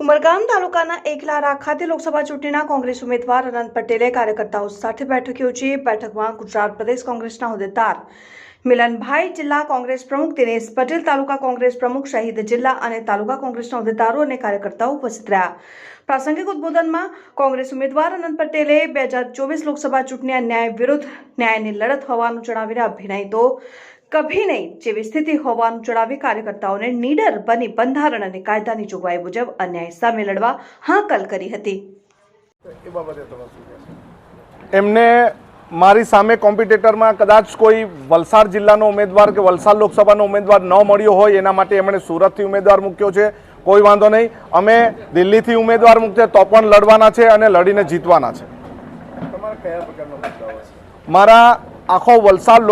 ઉમરગામ તાલુકાના એકલારા ખાતે લોકસભા ચૂંટણીના કોંગ્રેસ ઉમેદવાર અનંત પટેલે કાર્યકર્તાઓ સાથે બેઠક યોજી. બેઠકમાં ગુજરાત પ્રદેશ કોંગ્રેસના હોદ્દેદાર મિલનભાઈ જિલ્લા કોંગ્રેસ પ્રમુખ દિનેશ પટેલ, તાલુકા કોંગ્રેસ પ્રમુખ શહીદ જિલ્લા અને તાલુકા કોંગ્રેસના હોદ્દેદારો અને કાર્યકર્તાઓ ઉપસ્થિત રહ્યા. પ્રાસંગિક ઉદબોધનમાં કોંગ્રેસ ઉમેદવાર અનંત પટેલે બે હજાર ચોવીસ લોકસભા ચૂંટણી ન્યાય વિરુદ્ધ ન્યાયની લડત હોવાનું જણાવીને અભિનય તો કભી નહીં. જેવી સ્થિતિ હોવાનું જણાવી કાર્યકર્તાઓને નીડર બની બંધારણ અને કાયદાની જોગવાઈ મુજબ અન્યાય સામે લડવા હાકલ કરી હતી. એ બાબતે તમે શું કહેશો? એમને મારી સામે કોમ્પિટિટરમાં કદાચ કોઈ વલસાડ જિલ્લાનો ઉમેદવાર કે વલસાડ લોકસભાનો ઉમેદવાર ન મળ્યો હોય એના માટે એમણે સુરતથી ઉમેદવાર મૂક્યો છે. કોઈ વાંધો નહીં. અમે દિલ્હીથી ઉમેદવાર મૂકતે તો પણ લડવાના છે અને લડીને જીતવાના છે. તમારા કયા પ્રકારના મુદ્દાઓ છે? મારા આખો વલસાડ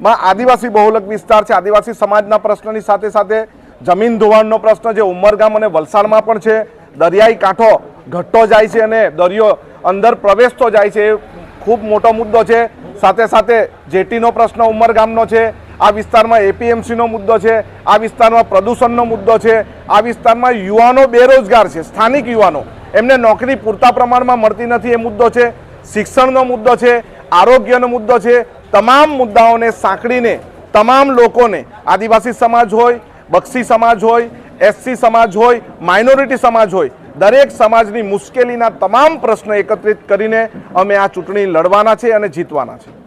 લોકસભામાં આદિવાસી બહુલક વિસ્તાર છે. આદિવાસી સમાજના પ્રશ્નની સાથે સાથે જમીન ધોવાણનો પ્રશ્ન જે ઉમરગામ અને વલસાડમાં પણ છે. દરિયાઈ કાંઠો ઘટતો જાય છે અને દરિયો અંદર પ્રવેશતો જાય છે. એ ખૂબ મોટો મુદ્દો છે. સાથે સાથે જેટીનો પ્રશ્ન ઉમરગામનો છે. આ વિસ્તારમાં એપીએમસીનો મુદ્દો છે. આ વિસ્તારમાં પ્રદૂષણનો મુદ્દો છે. આ વિસ્તારમાં યુવાનો બેરોજગાર છે. સ્થાનિક યુવાનો. એમને નોકરી પૂરતા પ્રમાણમાં મળતી નથી એ મુદ્દો છે. શિક્ષણનો મુદ્દો છે. આરોગ્યનો મુદ્દો છે. તમામ મુદ્દાઓને સાંકળીને, તમામ લોકોને, આદિવાસી સમાજ હોય, બક્ષી સમાજ હોય એસસી સમાજ હોય માઇનોરિટી સમાજ હોય, દરેક સમાજની મુશ્કેલીના તમામ પ્રશ્નો એકત્રિત કરીને અમે આ ચૂંટણી લડવાના છે અને જીતવાના છે.